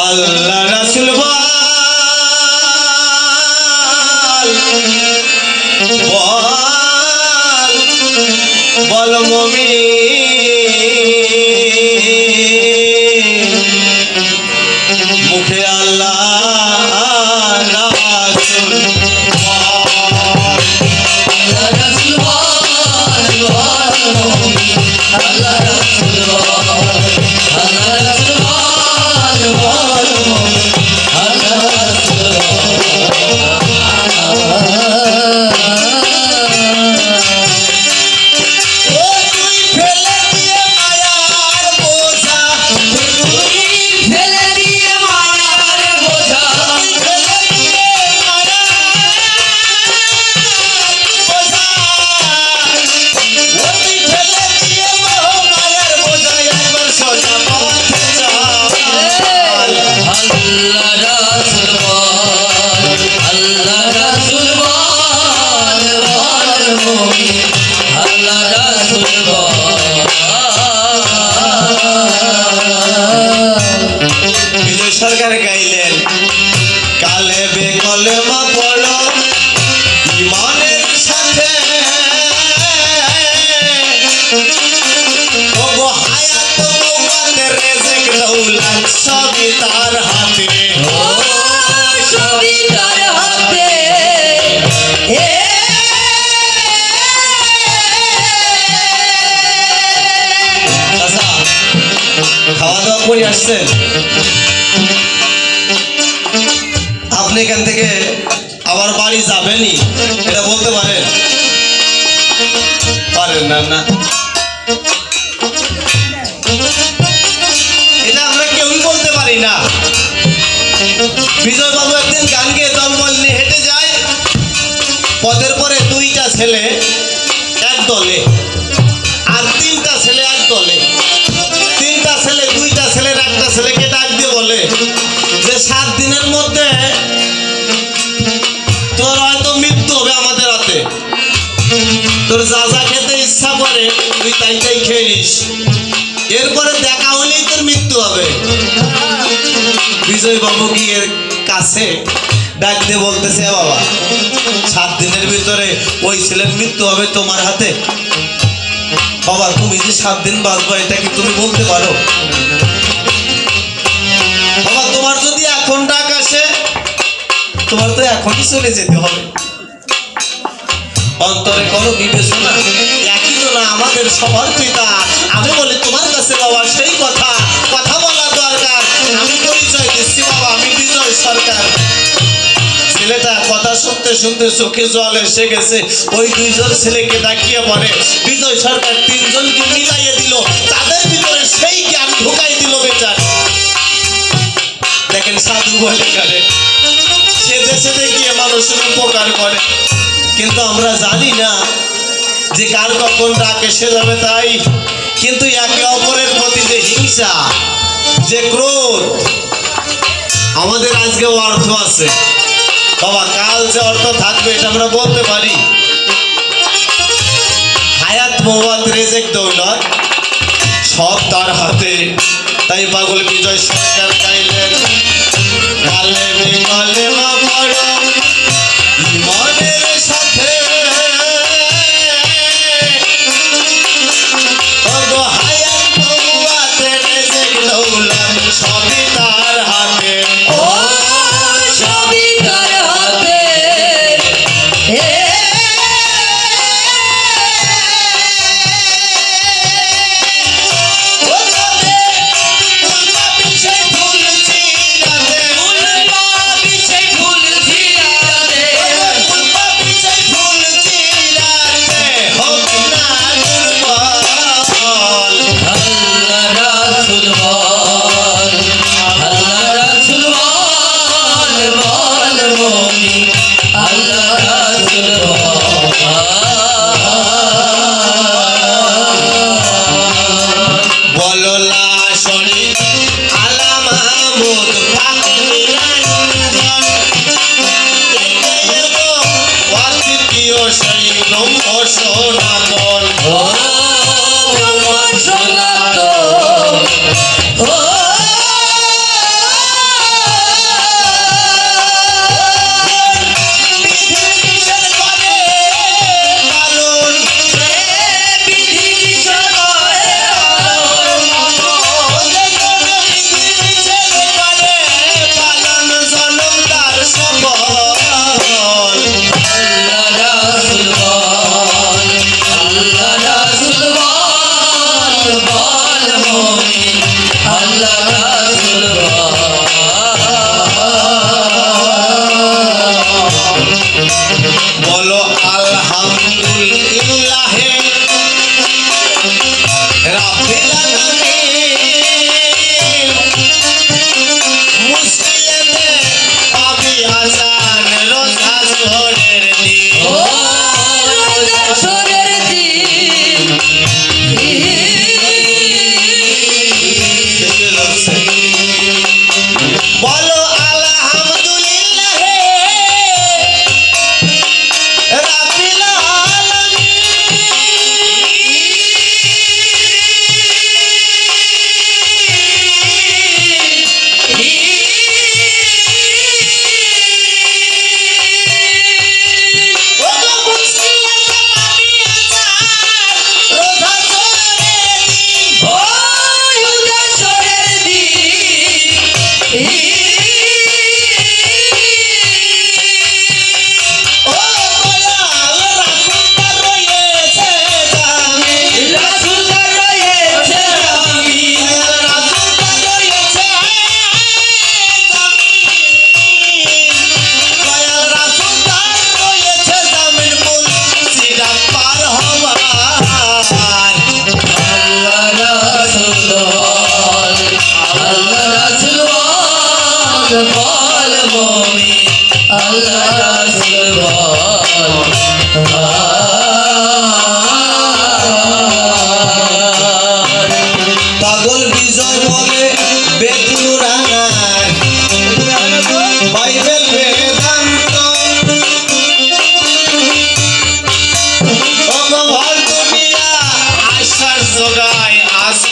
আল্লাহ রাসুল বল বল বল সরকার গাইলেন। কালে বে কলেমা পড়ো ইমানের সাথে। ওগো হায়াত রেজেক সবই তার হাতে। চাচা, খাওয়া দাওয়া করে আসছেন? এখান থেকে আবার বাড়ি যাবেনই? এটা বলতে পারেন? পারেন না না। এটা আমরা কেউই বলতে পারি না। বিজয় বাবু একদিন গান গেয়ে দলবল নিয়ে হেঁটে যায়। পদের পরে দুইটা ছেলে এক দলে, আর তিনটা ছেলে এক দলে। তিনটা ছেলে, দুইটা ছেলের একটা ছেলেকে ডাক দিয়ে বলে যে, সাত দিনের মধ্যে তোর যা যা খেতে ইচ্ছা করে, তুই তাই তাই খেয়ে নিস। এরপরে দেখা হলেই তোর মৃত্যু হবে। বিজয় বাবু এর কাছে ডাক দিয়ে বলতেছে বাবা, সাত দিনের ভিতরে ওই ছেলের মৃত্যু হবে তোমার হাতে। বাবা, তুমি যে সাত দিন বাঁচবো, এটা কি তুমি বলতে পারো? বাবা, তোমার যদি এখন ডাক আসে, তোমার তো এখনই চলে যেতে হবে। অন্তরে করো বিবেচনা একই না, আমাদের সবার পিতা আমি বলি, তোমার কাছে বাবা সেই কথা। কথা বলা দরকার। আমি পরিচয় দিচ্ছি বাবা, আমি বিজয় সরকার। ছেলেটা কথা শুনতে শুনতে চোখে জল এসে গেছে। ওই দুইজন ছেলেকে ডাকিয়ে পরে বিজয় সরকার তিনজনকে মিলাইয়ে দিল। তাদের ভিতরে সেই জ্ঞান ঢুকাই দিল বেচার দেখেন সাধু বলে সে দেশে গিয়ে মানুষের উপকার করে। কিন্তু আমরা জানি না যে কার কখন ডাক এসে যাবে তাই। কিন্তু একে অপরের প্রতি যে হিংসা, যে ক্রোধ, আমাদের আজকে অর্থ আছে। বাবা, কাল যে অর্থ থাকবে এটা আমরা বলতে পারি। হায়াত মোহাম্মদ রেজেক, দৌলত, সব তার হাতে। তাই পাগল বিজয় সরকার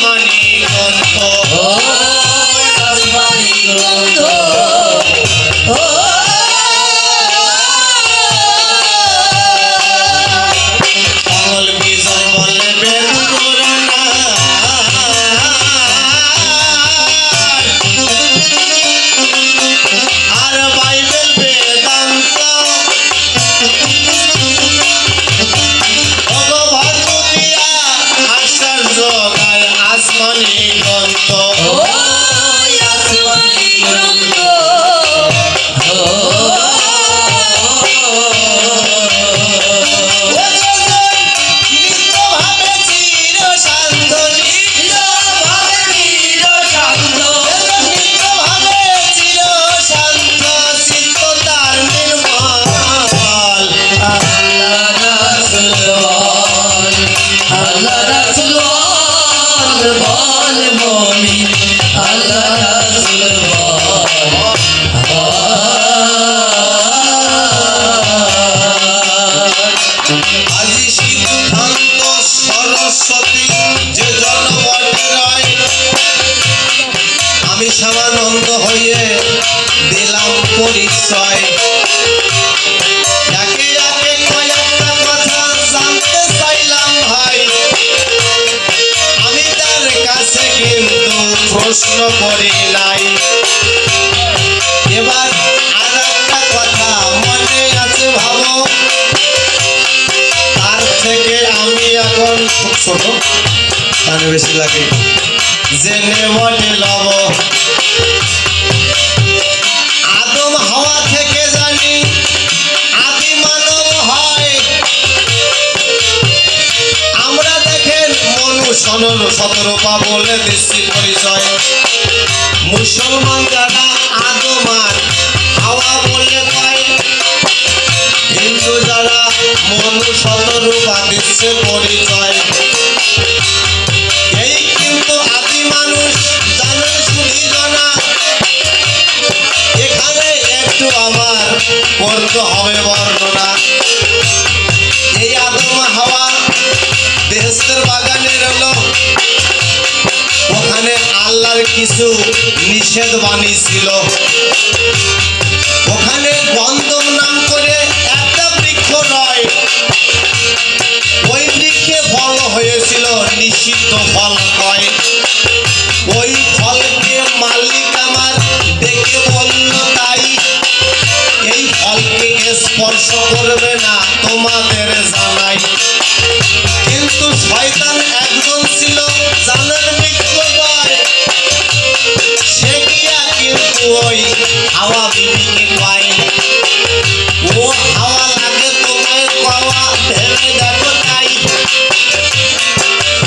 আসমানি গ্রন্থ কানে বেশি লাগে। জেনে বটে লব। আদম হাওয়া থেকে জানি, আদি মানব হয়। আমরা দেখেন মনু সনর সতরূপা বলে দিচ্ছি পরিচয়। মুসলমান যারা আদম আর হাওয়া বলে কয় হিন্দু যারা মনু শতরূপা দিচ্ছে পরিচয়। করতে হবে বর্ণনা। এই আদম হাওয়া দেহেস্তের বাগানে রইল ওখানে আল্লাহর কিছু নিষেধ বাণী ছিল। ওখানে গন্ধম নাম করে একটা বৃক্ষ নয়। ওই বৃক্ষে ফল হয়েছিল, নিষিদ্ধ ফল কয় করবে না তোমাদের জানাই। কিন্তু শয়তান একজন ছিল বৃক্ষ সে কিন্তু ওই হাওয়া বিবিকে কয় ও হাওয়া লাগে তোমায় পাওয়া ভেবে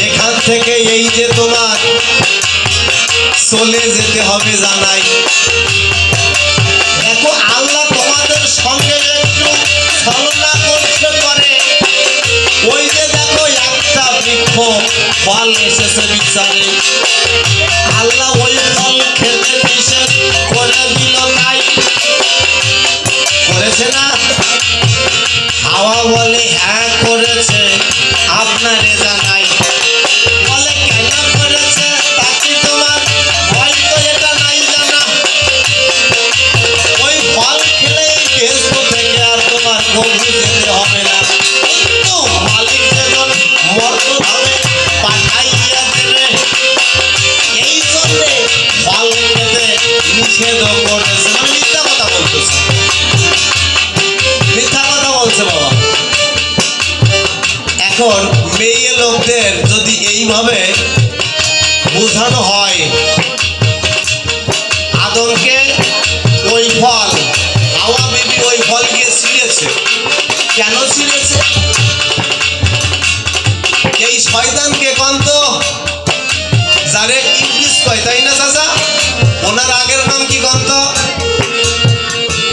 এখান থেকে এই যে তোমার চলে যেতে হবে জানাই। বৃক্ষ ফল এসেছে বিচারে। ওই খেতে নিষেধ করে দিল নাই। করেছে না? হাওয়া বলে হ্যাঁ করেছে। আপনারে জানাই এইভাবে বোঝানো হয়? আদমকে ওই ফল, হাওয়া বিবি ওই ফল গিয়ে ছিঁড়েছে। কেন ছিঁড়েছে? এই শয়তানকে কন্ত যারে ইংলিশ কয়, তাই না চাচা? ওনার আগের নাম কি কন্ত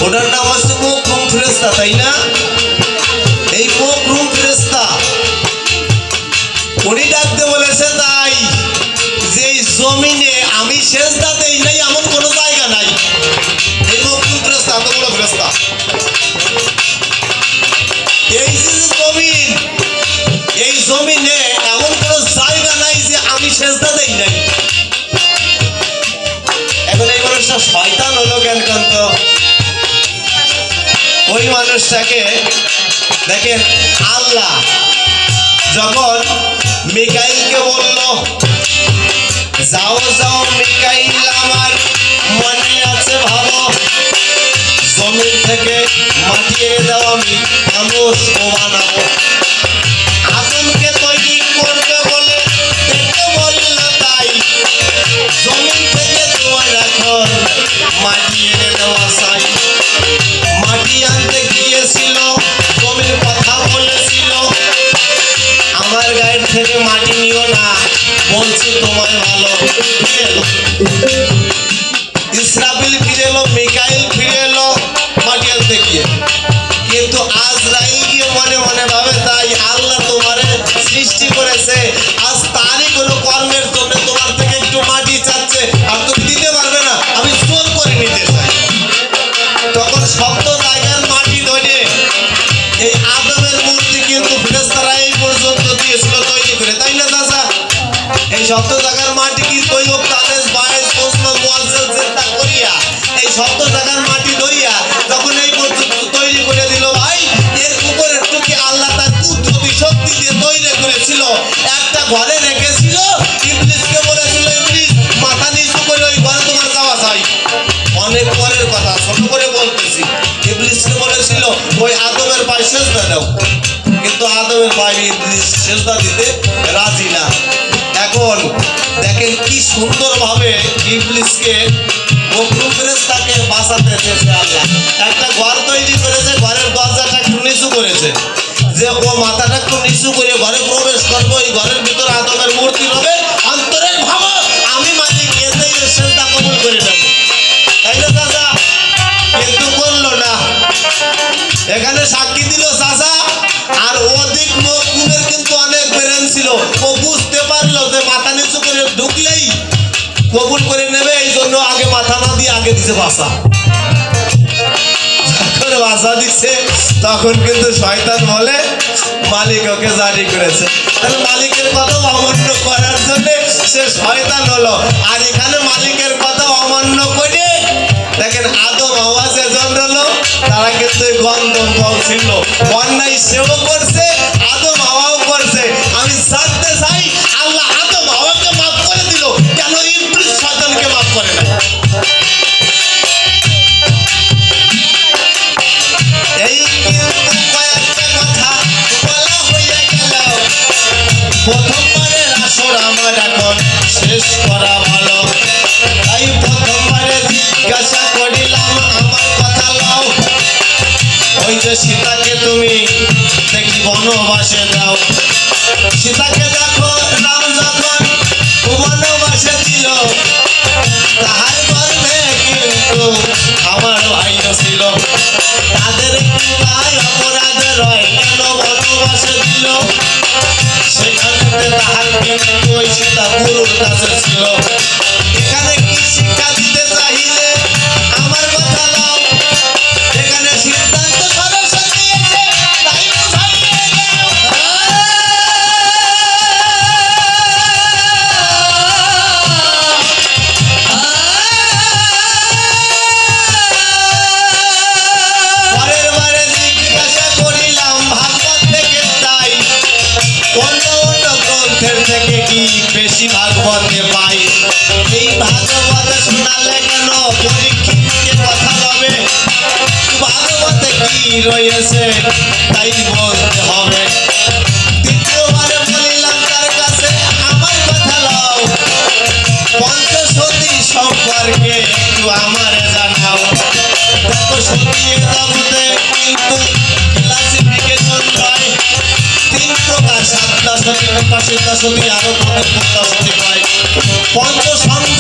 ওটার নাম হচ্ছে মকরুম ফেরেস্তা তাই না? সেজদা দেই নাই এমন কোনো জায়গা নাই। এই মকরুম ফেরেস্তা এত বড় ফেরেস্তা এই যে জমিন, এই জমিনে এমন কোনো জায়গা নাই যে আমি সেজদা নাই এখন এই মানুষটা শয়তান হলো কেন কান্ত? ওই মানুষটাকে দেখেন, আল্লাহ যখন মিকাইলকে বলল যাও যাও মিকাইল আমার, মনে আছে ভালো। জমিন থেকে মাটি এনে দাও আমি, মানুষ ও বানাবো আদমকে তৈরি করবে বলে বলল তাই। জমিন থেকে তোমার এখন মাটি জায়গার মাটি কি তৈব তাদের বায়েস প্রশ্ন মোয়াজ্জেল চেষ্টা করিয়া। এই জায়গার মাটি ধরিয়া যখন এই পর্যন্ত তৈরি করে দিল, ভাই, এর উপর একটু কি আল্লাহ তার কুদরতি শক্তি দিয়ে তৈরি করেছিল। একটা ঘরে রেখেছিল, ইবলিসকে বলেছিল, ইবলিস, মাথা নিচু করে ওই ঘরে তোমার যাওয়া চাই। অনেক পরের কথা, ছোট করে বলতেছি। ইবলিসকে বলেছিল, ওই আদমের পায়ে সেজদা দাও। কিন্তু আদমের পায়ে ইবলিস সেজদা দিতে রাজি না। এখন দেখেন কি সুন্দরভাবে ইবলিসকে ফেরেশতাকে বাঁচাতে চেয়েছে আল্লাহ। একটা ঘর তৈরি করেছে, ঘরের দরজাটা একটু নিচু করেছে। যে ও মাথাটা একটু নিচু করে ঘরে প্রবেশ করব ঘরের ভিতর আদমের মূর্তি হবে অন্তরের ভাবো, আমি মালিক কবুল করে নেব। তাই না চাচা, কিন্তু করল না। এখানে সাক্ষী ব্রেন ছিল। ও বুঝতে পারল যে মাথা নিচু করে ঢুকলেই কবুল করে নেবে, এই জন্য আগে মাথা না দিয়ে আগে দিছে বাসা। বাসা দিচ্ছে তখন কিন্তু শয়তান বলে, মালিক ওকে জারি করেছে। মালিকের কথা অমান্য করার জন্য সে শয়তান হলো। আর এখানে মালিকের কথা অমান্য করে, দেখেন আদম আওয়াজ তারা কিন্তু এই গন্ধম ছিল অন্যায় সেও করছে প্রথমবারের আসর আমার এখন শেষ করা ভালো। তাই প্রথমবারে জিজ্ঞাসা করিলাম, আমার কথা লাও। ওই যে সীতাকে তুমি দেখি বনবাসে দাও সীতাকে কাছে ছিল সম্পর্কে একটু আমার জানাও। দেখো সত্যি জগতে কিন্তু ক্লাসিফিকেশন হয় তিন প্রকার সাতটা সতী প্রকাশিতা সতী আরও প্রকাশিতা সতী হয় পঞ্চসঙ্গ